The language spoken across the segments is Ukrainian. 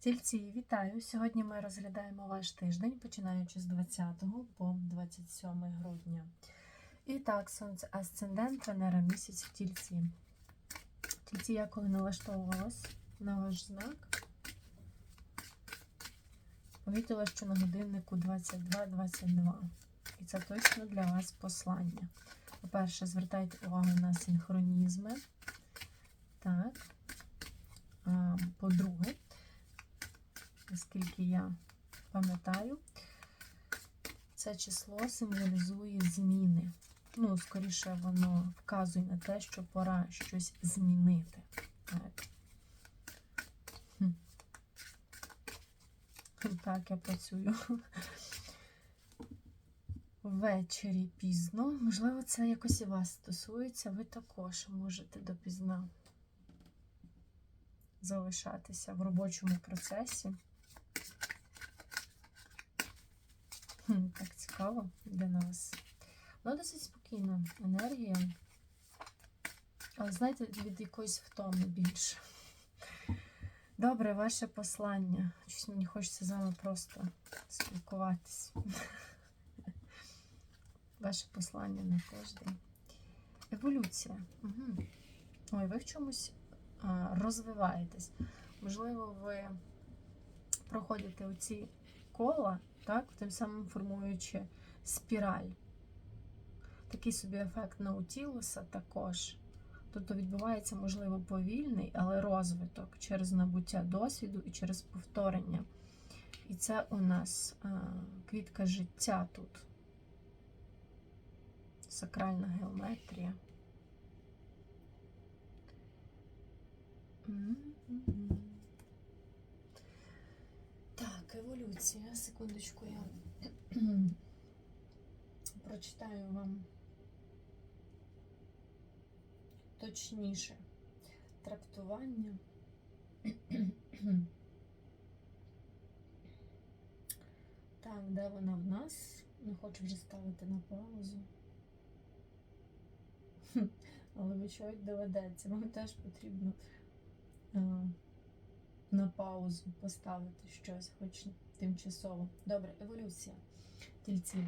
Тільці, вітаю! Сьогодні ми розглядаємо ваш тиждень, починаючи з 20 по 27 грудня. І так, сонце асцендент, Венера місяць в тільці. Тільці я коли налаштовувалась на ваш знак, помітила, що на годиннику 22.22. І це точно для вас послання. По-перше, звертайте увагу на синхронізми. Так. По-друге, наскільки я пам'ятаю, це число символізує зміни. Ну, скоріше, воно вказує на те, що пора щось змінити. Так, так я працюю. Ввечері пізно. Можливо, це якось і вас стосується. Ви також можете допізна залишатися в робочому процесі. Так цікаво для нас. Вона досить спокійна енергія. Але знаєте, від якоїсь втоми більше. Добре, ваше послання. Щось мені хочеться з вами просто спілкуватись. Ваше послання на тиждень. Еволюція. Угу. Ой, ви в чомусь розвиваєтесь. Можливо, ви проходите оці кола, так, тим самим формуючи спіраль. Такий собі ефект Наутілуса також. Тобто відбувається, можливо, повільний, але розвиток через набуття досвіду і через повторення. І це у нас а, квітка життя тут. Сакральна геометрія. М-м-м. Так, еволюція. Секундочку, я прочитаю вам точніше трактування. Так, де вона в нас? Не хочу вже ставити на паузу. Але ви що доведеться, вам теж потрібно а, на паузу поставити щось, хоч тимчасово. Добре, еволюція. Тільці.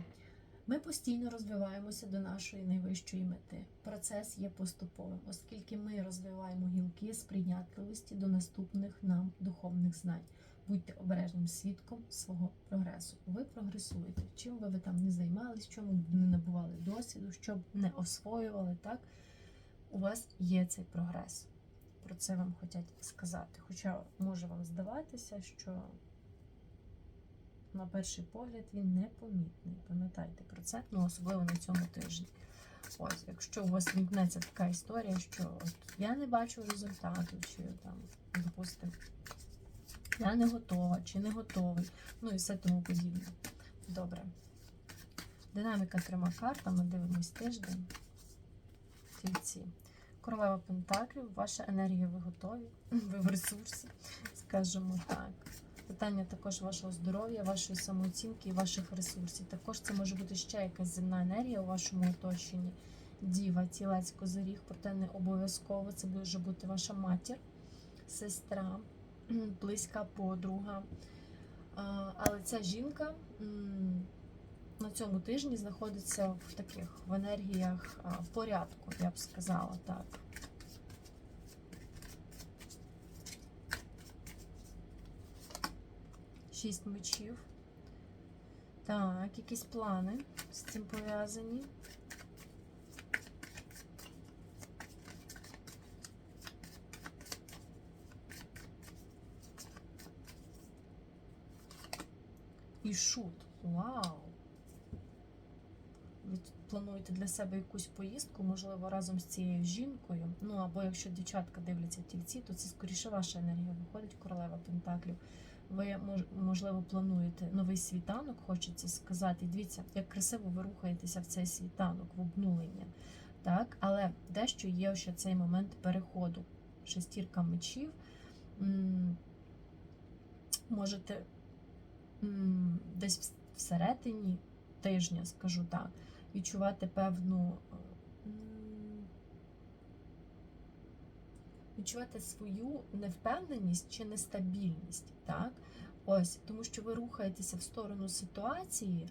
Ми постійно розвиваємося до нашої найвищої мети. Процес є поступовим, оскільки ми розвиваємо гілки сприйнятливості до наступних нам духовних знань. Будьте обережним свідком свого прогресу. Ви прогресуєте. Чим би ви там не займались, чому б не набували досвіду, що б не освоювали, так у вас є цей прогрес. Про це вам хочуть сказати. Хоча може вам здаватися, що на перший погляд він непомітний. Пам'ятайте про це, ну особливо на цьому тижні. Ось, якщо у вас вімкнеться така історія, що от я не бачу результату, чи там, допустимо, я не готова, чи не готовий, ну і все тому подібне. Добре. Динаміка трьома картами, дивимось тиждень. Тільці. Королева Пентаклів, ваша енергія, ви готові, ви в ресурсі, скажімо так. Питання також вашого здоров'я, вашої самооцінки і ваших ресурсів. Також це може бути ще якась земна енергія у вашому оточенні. Діва, тілець, козиріг, проте не обов'язково. Це може бути ваша матір, сестра, близька подруга. Але ця жінка на цьому тижні знаходиться в таких в енергіях а, порядку, я б сказала так. Шість мечів. Так, якісь плани з цим пов'язані. І шут. Вау! Плануєте для себе якусь поїздку, можливо, разом з цією жінкою. Ну, або якщо дівчатка дивляться тільці, то це скоріше ваша енергія. Виходить королева Пентаклів. Ви можливо плануєте новий світанок, хочеться сказати. І дивіться, як красиво ви рухаєтеся в цей світанок, в обнулення. Так, але дещо є ще цей момент переходу. Шестірка мечів. Можете десь всередині тижня, скажу так, відчувати певну відчуваєте свою невпевненість чи нестабільність. Так? Ось, тому що ви рухаєтеся в сторону ситуації,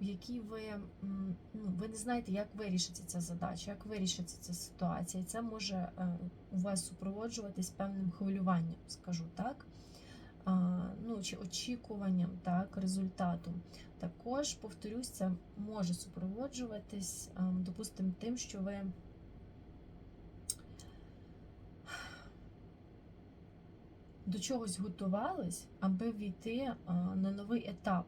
в якій ви, ну, ви не знаєте, як вирішиться ця задача, як вирішиться ця ситуація. Це може е, у вас супроводжуватись певним хвилюванням, скажу так. Ну, чи очікуванням так, результату. Також, повторюсь, це може супроводжуватись, допустимо, тим, що ви до чогось готувались, аби війти на новий етап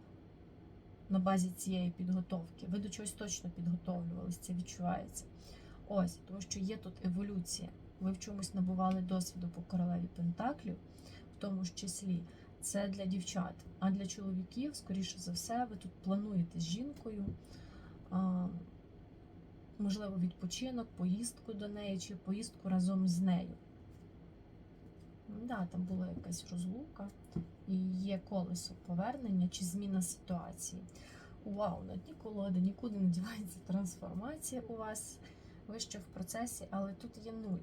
на базі цієї підготовки. Ви до чогось точно підготовлювались, це відчувається. Ось, тому що є тут еволюція. Ви в чомусь набували досвіду по королеві Пентаклів, в тому ж числі. Це для дівчат. А для чоловіків, скоріше за все, ви тут плануєте з жінкою, можливо, відпочинок, поїздку до неї чи поїздку разом з нею. Да, там була якась розлука, і є колесо повернення чи зміна ситуації. Вау, на дні колоди нікуди не дівається трансформація у вас. Ви ще в процесі, але тут є нуль.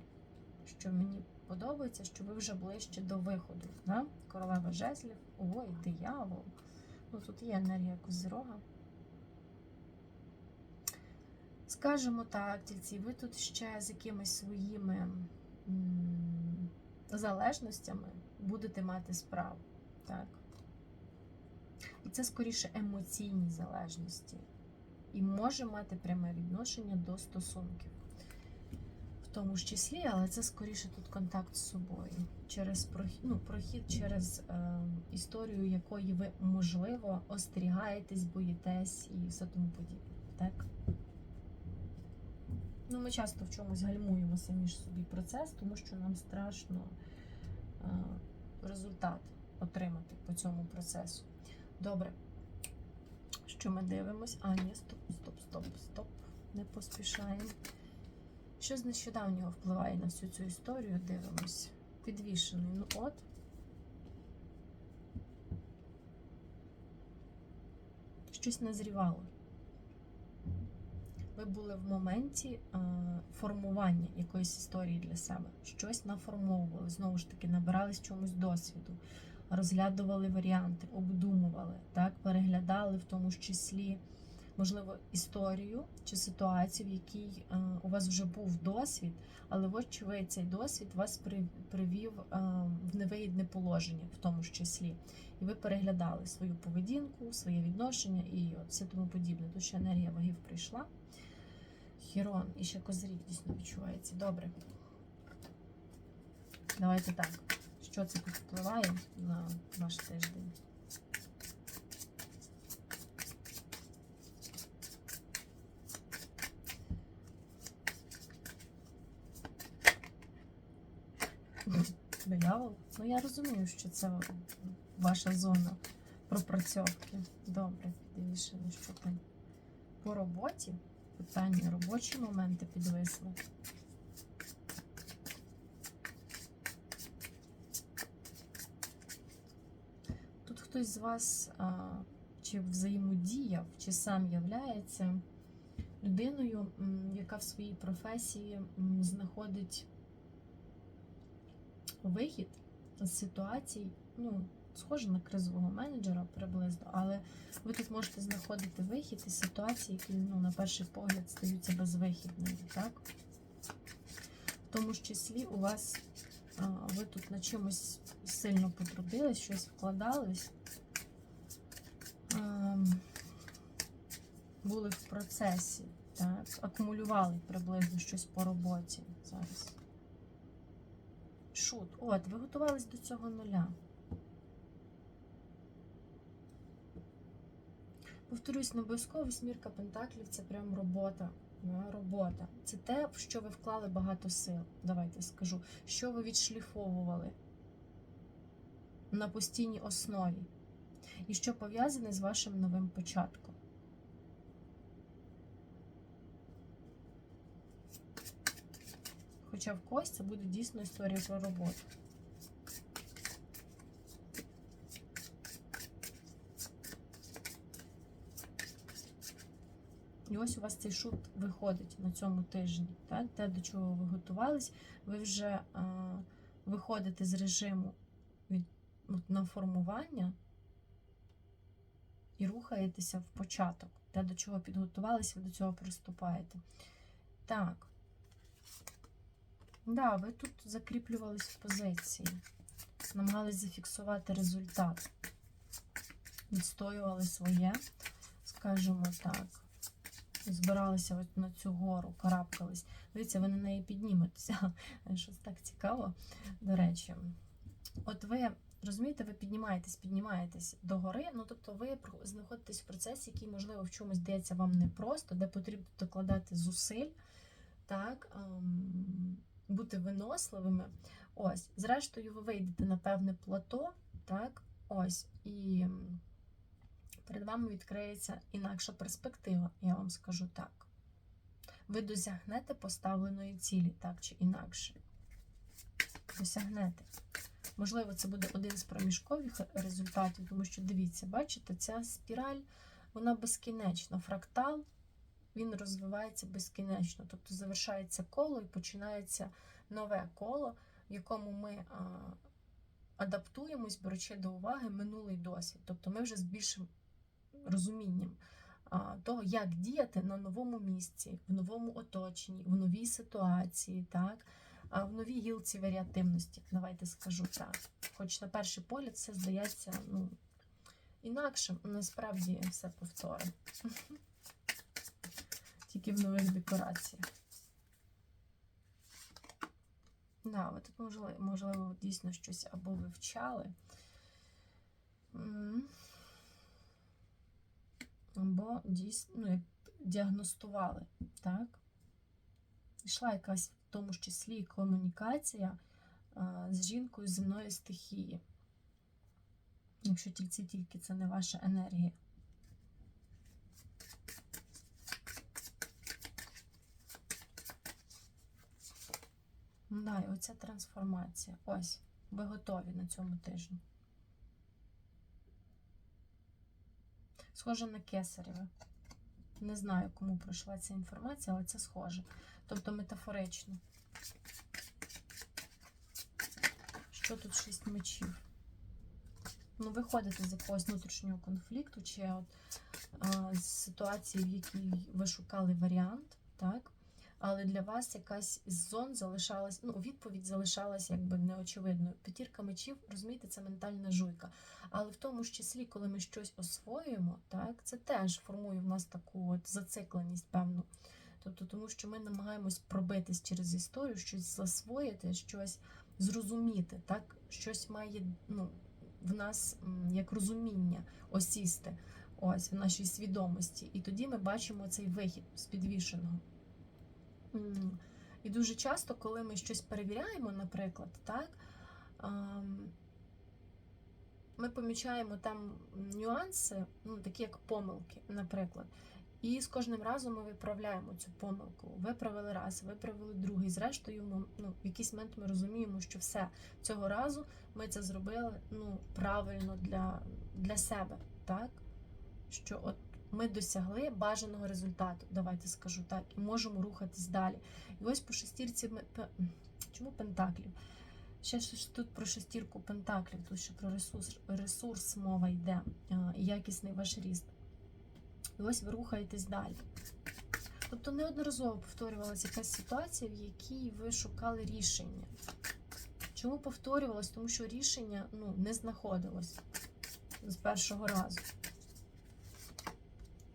Що мені подобається, що ви вже ближче до виходу. Да? Королева жезлів, ой, диявол. Ну тут є енергія козирога. Скажемо так, тільці, ви тут ще з якимись своїми м, залежностями будете мати справу. Так? І це скоріше емоційні залежності. І може мати пряме відношення до стосунків. Тому ж числі, але це скоріше тут контакт з собою. Через прохід, ну, прохід через е, історію, якої ви, можливо, остерігаєтесь, боїтесь і все тому подібне. Так? Ну, ми часто в чомусь гальмуємо самі ж собі процес, тому що нам страшно е, результат отримати по цьому процесу. Добре. Що ми дивимось? А, ні, стоп, стоп, стоп, стоп. Не поспішаємо. Що з нещодавнього впливає на всю цю історію? Дивимось. Підвішений. Ну от. Щось назрівало. Ви були в моменті е, формування якоїсь історії для себе. Щось наформовували, знову ж таки, набирались чомусь досвіду, розглядували варіанти, обдумували, так, переглядали в тому ж числі, можливо, історію чи ситуацію, в якій е, у вас вже був досвід, але вочевидь цей досвід вас привів е, в невигідне положення, в тому ж числі. І ви переглядали свою поведінку, своє відношення і от все тому подібне. Тут ще енергія вагів прийшла. Хірон і ще козиріг дійсно відчувається. Добре. Давайте так. Що це тут впливає на ваш тиждень? Диявол? Ну я розумію, що це ваша зона пропрацьовки. Добре, дивіться, що там по роботі. Питання робочі моменти підвисли. Тут хтось з вас а, чи взаємодіяв, чи сам являється людиною, яка в своїй професії знаходить вихід з ситуацій, ну, схоже на кризового менеджера приблизно, але ви тут можете знаходити вихід із ситуації, які ну, на перший погляд стаються безвихідними. Так? В тому ж числі у вас а, ви тут на чимось сильно потрудились, щось вкладались, а, були в процесі, так? акумулювали приблизно щось по роботі зараз. Шут. От, ви готувались до цього нуля. Повторюсь, не обов'язково восьмірка пентаклів це прям робота. Ну, робота. Це те, в що ви вклали багато сил. Давайте скажу, що ви відшліфовували на постійній основі. І що пов'язане з вашим новим початком. Хоча в когось це буде дійсно історія про роботу. І ось у вас цей шут виходить на цьому тижні. Так? Те, до чого ви готувались, ви вже а, виходите з режиму від, от, на формування і рухаєтеся в початок. Те, до чого підготувалися, ви до цього приступаєте. Так. Да, ви тут закріплювались в позиції, намагались зафіксувати результат, відстоювали своє, скажімо так, збиралися от на цю гору, карабкались. Дивіться, ви на неї підніметеся. Щось так цікаво, до речі. От ви розумієте, ви піднімаєтесь, піднімаєтесь до гори, ну тобто ви знаходитесь в процесі, який, можливо, в чомусь здається вам непросто, де потрібно докладати зусиль, так, ем, бути виносливими. Ось, зрештою, ви вийдете на певне плато, так, ось, і перед вами відкриється інакша перспектива, я вам скажу так. Ви досягнете поставленої цілі, так чи інакше. Досягнете. Можливо, це буде один з проміжкових результатів, тому що дивіться, бачите, ця спіраль, вона безкінечна. Фрактал він розвивається безкінечно. Тобто завершається коло і починається нове коло, в якому ми адаптуємось, беручи до уваги минулий досвід. Тобто ми вже з більшим розумінням того, як діяти на новому місці, в новому оточенні, в новій ситуації, так? в новій гілці варіативності, давайте скажу так. Хоч на перший погляд все здається ну, інакшим, насправді все повторимо. Тільки в нових декораціях. Да, ви тут можливо, можливо, дійсно щось або вивчали. Або дійсно ну, діагностували, так? Йшла якась в тому числі комунікація а, з жінкою земної стихії. Якщо тільки тільки це не ваша енергія. Да, і оця трансформація. Ось, ви готові на цьому тижні. Схоже на кесареве. Не знаю, кому пройшла ця інформація, але це схоже. Тобто метафорично. Що тут шість мечів? Ну, виходите з якогось внутрішнього конфлікту, чи от, а, з ситуації, в якій ви шукали варіант, так? Але для вас якась з зон залишалась, ну, відповідь залишалась якби неочевидною. П'ятірка мечів, розумієте, це ментальна жуйка. Але в тому ж числі, коли ми щось освоюємо, так, це теж формує в нас таку от зацикленість певну. Тобто, тому що ми намагаємось пробитись через історію, щось засвоїти, щось зрозуміти, так? щось має ну, в нас як розуміння осісти ось в нашій свідомості. І тоді ми бачимо цей вихід з підвішеного. І дуже часто, коли ми щось перевіряємо, наприклад, так, ми помічаємо там нюанси, ну, такі як помилки, наприклад. І з кожним разом ми виправляємо цю помилку. Виправили раз, виправили другий. Зрештою, ми, ну, в якийсь момент ми розуміємо, що все цього разу ми це зробили ну, правильно для, для себе, так? Що от ми досягли бажаного результату, давайте скажу так, і можемо рухатись далі. І ось по шестірці ми- чому пентаклів? Ще ж тут про шестірку пентаклів, тут ще про ресурс, ресурс мова йде, і якісний ваш ріст. І ось ви рухаєтесь далі. Тобто неодноразово повторювалася якась ситуація, в якій ви шукали рішення. Чому повторювалось? Тому що рішення ну, не знаходилось з першого разу.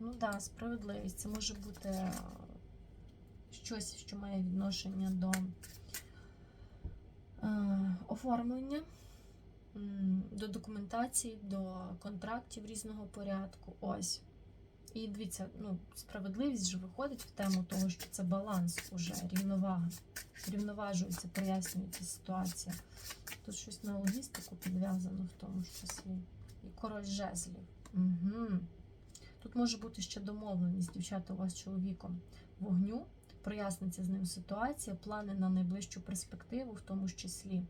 Ну так, да, справедливість. Це може бути е, щось, що має відношення до е, оформлення, до документації, до контрактів різного порядку. Ось. І дивіться, ну, справедливість же виходить в тему того, що це баланс уже, рівновага. Рівноважується, прояснюється ситуація. Тут щось на логістику підв'язано в тому числі. І король жезлів. Угу. Тут може бути ще домовленість, дівчата, у вас з чоловіком вогню, проясниться з ним ситуація, плани на найближчу перспективу, в тому ж числі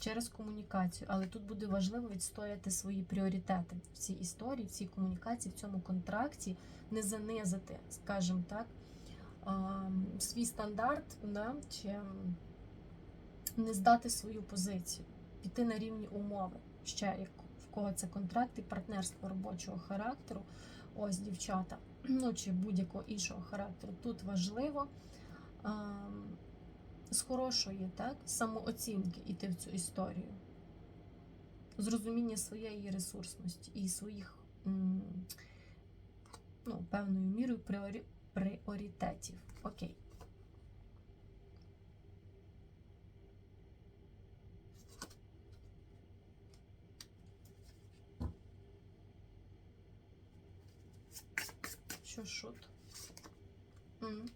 через комунікацію. Але тут буде важливо відстояти свої пріоритети в цій історії, в цій комунікації, в цьому контракті, не занизити, скажімо так, свій стандарт да, чи не здати свою позицію, піти на рівні умови. Ще як кого це і партнерство робочого характеру. Ось дівчата, ну чи будь-якого іншого характеру. Тут важливо а, з хорошої так, самооцінки йти в цю історію. З розуміння своєї ресурсності і своїх ну, певною мірою пріоритетів. Окей. Що шут? М.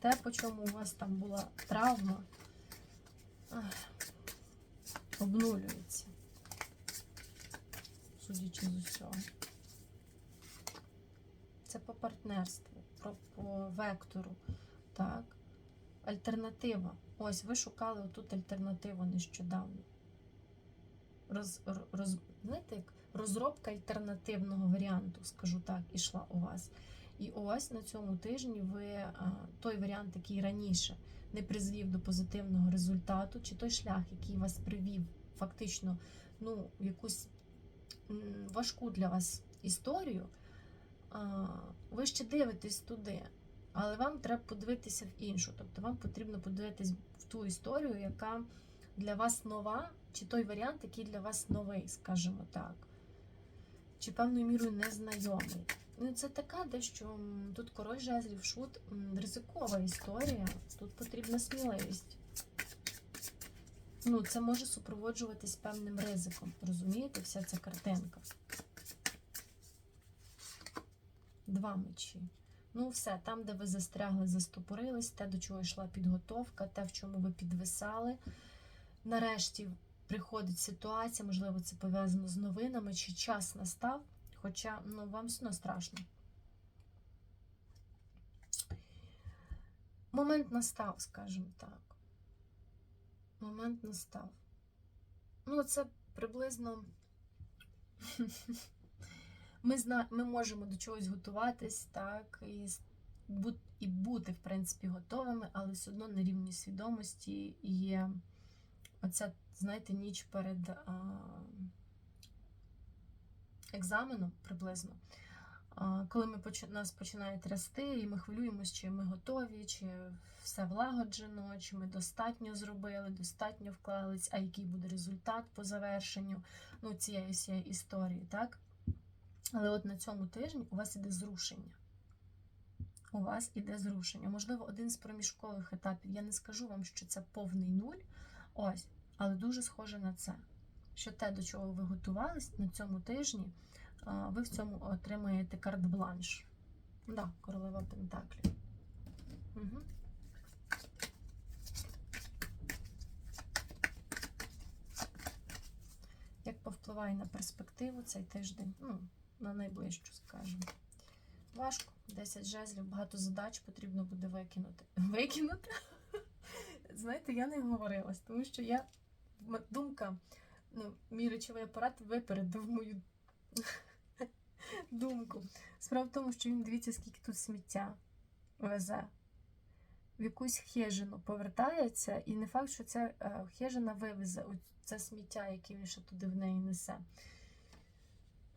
Те, по чому у вас там була травма, обнулюється. Судячи з усього. Це по партнерству, по вектору. Так. Альтернатива. Ось ви шукали отут альтернативу нещодавно. Роз, роз, знаєте, як розробка альтернативного варіанту, скажу так, ішла у вас. І ось на цьому тижні ви той варіант, який раніше не призвів до позитивного результату, чи той шлях, який вас привів фактично ну, якусь важку для вас історію, ви ще дивитесь туди, але вам треба подивитися в іншу. Тобто вам потрібно подивитись в ту історію, яка для вас нова, чи той варіант, який для вас новий, скажімо так, чи певною мірою незнайомий. Ну, це така дещо тут король жезлів шут ризикова історія. Тут потрібна сміливість. Ну, це може супроводжуватись певним ризиком. Розумієте, вся ця картинка. Два мечі. Ну, все, там, де ви застрягли, застопорились, те, до чого йшла підготовка, те, в чому ви підвисали. Нарешті приходить ситуація, можливо, це пов'язано з новинами, чи час настав, хоча ну, вам все страшно. Момент настав, скажімо так. Момент настав. Ну, це приблизно. Ми, зна... ми можемо до чогось готуватись, так, і, і бути, в принципі, готовими, але все одно на рівні свідомості є оця, знаєте, ніч перед а, екзаменом приблизно. Коли ми нас починає трясти, і ми хвилюємося, чи ми готові, чи все влагоджено, чи ми достатньо зробили, достатньо вклались, а який буде результат по завершенню ну, цієї всієї історії, так? Але от на цьому тижні у вас іде зрушення. У вас іде зрушення. Можливо, один з проміжкових етапів. Я не скажу вам, що це повний нуль. Ось, але дуже схоже на це. Що те, до чого ви готувались на цьому тижні, ви в цьому отримаєте карт-бланш. Да, королева Пентаклів. Угу. Як повпливає на перспективу цей тиждень? Ну, на найближчу, скажімо. Важко. 10 жезлів, багато задач потрібно буде викинути. Викинути? Знаєте, я не говорилась, тому що я думка, ну, мій речовий апарат випередив мою думку. Справа в тому, що він дивіться, скільки тут сміття везе. В якусь хижину повертається, і не факт, що ця е, хижина вивезе це сміття, яке він ще туди в неї несе.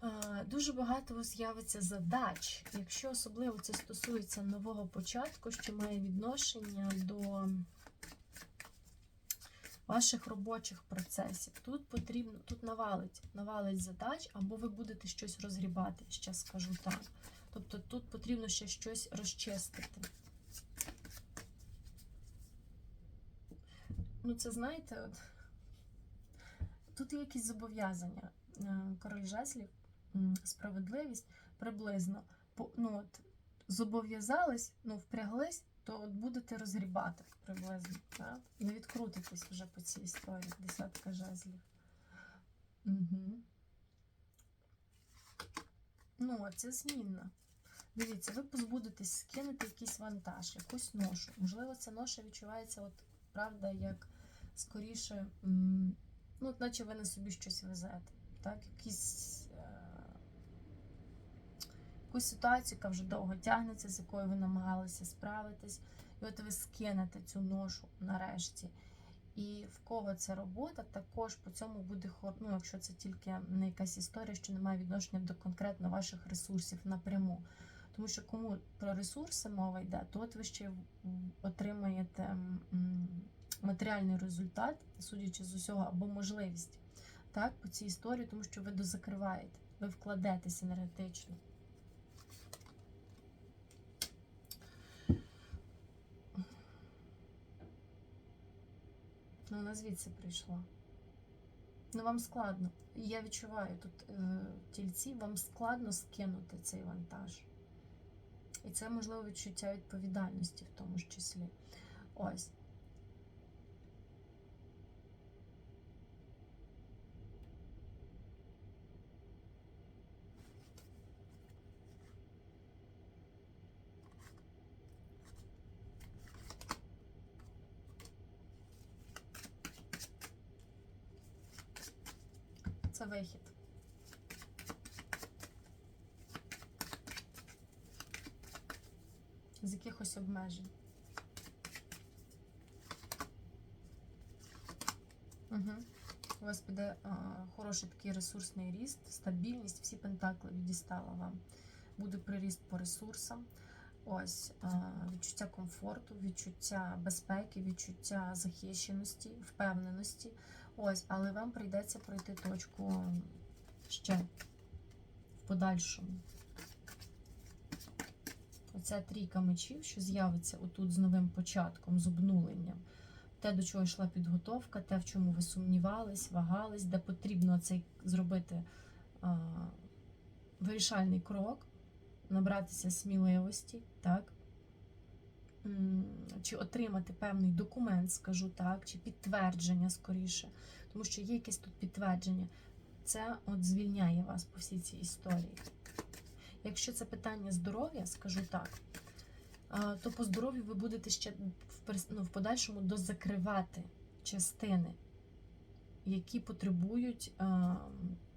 Е, Дуже багато з'явиться задач, якщо особливо це стосується нового початку, що має відношення до ваших робочих процесів. Тут потрібно, тут навалить, навалить задач, або ви будете щось розгрібати, ще скажу так. Тобто тут потрібно ще щось розчистити. Ну, це знаєте, от, тут є якісь зобов'язання. Е, Король жезлів, справедливість приблизно. Ну, от, зобов'язались, ну, впряглись, то от будете розгрібати приблизно. Так? Не відкрутитесь вже по цій історії, десятка жезлів. Угу. Ну, це змінна. Дивіться, ви позбудетесь скинути якийсь вантаж, якусь ношу. Можливо, ця ноша відчувається, от, правда, як скоріше, ну, от наче ви на собі щось везете. Так? Якісь, якусь ситуацію, яка вже довго тягнеться, з якою ви намагалися справитись. І от ви скинете цю ношу нарешті. І в кого це робота, також по цьому буде ну, якщо це тільки не якась історія, що не має відношення до конкретно ваших ресурсів напряму. Тому що кому про ресурси мова йде, то от ви ще отримаєте матеріальний результат, судячи з усього, або можливість так, по цій історії, тому що ви дозакриваєте, ви вкладетесь енергетично. Вона звідси прийшла. Ну, вам складно. Я відчуваю тут е, тільці, вам складно скинути цей вантаж. І це, можливо, відчуття відповідальності в тому ж числі. Ось. Це вихід. З якихось. Угу. У вас піде а, хороший такий ресурсний ріст, стабільність, всі пентакли віддістала вам. Буде приріст по ресурсам. Ось а, відчуття комфорту, відчуття безпеки, відчуття захищеності, впевненості. Ось, але вам прийдеться пройти точку ще в подальшому. Оця трійка мечів, що з'явиться отут з новим початком, з обнуленням. Те, до чого йшла підготовка, те, в чому ви сумнівались, вагались, де потрібно цей зробити а, вирішальний крок, набратися сміливості, так? Чи отримати певний документ, скажу так, чи підтвердження скоріше, тому що є якесь тут підтвердження. Це от звільняє вас по всій цій історії. Якщо це питання здоров'я, скажу так, то по здоров'ю ви будете ще ну, в подальшому дозакривати частини, які потребують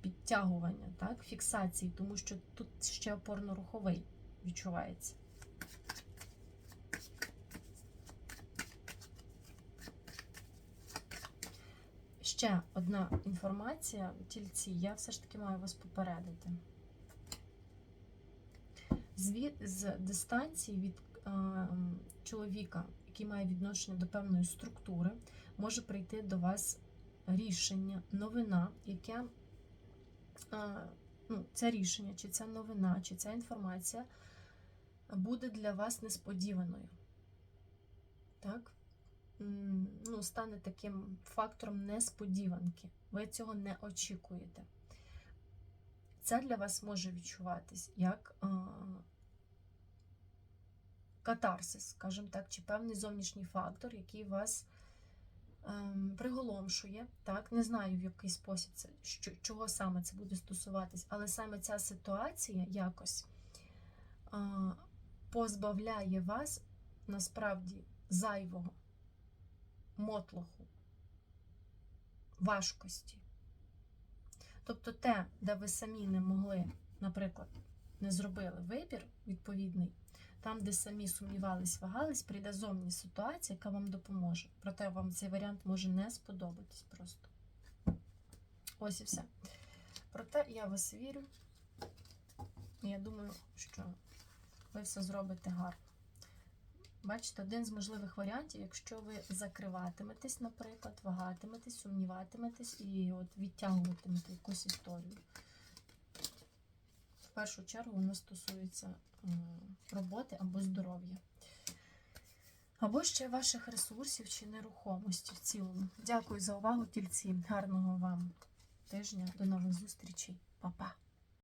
підтягування, так, фіксації, тому що тут ще опорно-руховий відчувається. Ще одна інформація, тільці, я все ж таки маю вас попередити. З дистанції від е, чоловіка, який має відношення до певної структури, може прийти до вас рішення, новина, яке е, ну, це рішення, чи ця новина, чи ця інформація буде для вас несподіваною. Так? Ну, стане таким фактором несподіванки. Ви цього не очікуєте. Це для вас може відчуватись як е, катарсис, скажімо так, чи певний зовнішній фактор, який вас ем, приголомшує. Так, не знаю, в який спосіб це, що, чого саме це буде стосуватись, але саме ця ситуація якось е, позбавляє вас насправді зайвого мотлоху, важкості. Тобто те, де ви самі не могли, наприклад, не зробили вибір відповідний, там, де самі сумнівались, вагались, прийде зовні ситуація, яка вам допоможе. Проте вам цей варіант може не сподобатись просто. Ось і все. Проте я вас вірю. Я думаю, що ви все зробите гарно. Бачите, один з можливих варіантів, якщо ви закриватиметесь, наприклад, вагатиметесь, сумніватиметесь і от відтягуватимете якусь історію. Першу чергу воно стосується е, роботи або здоров'я. Або ще ваших ресурсів чи нерухомості в цілому. Дякую за увагу, тільці. Гарного вам тижня. До нових зустрічей. Па-па!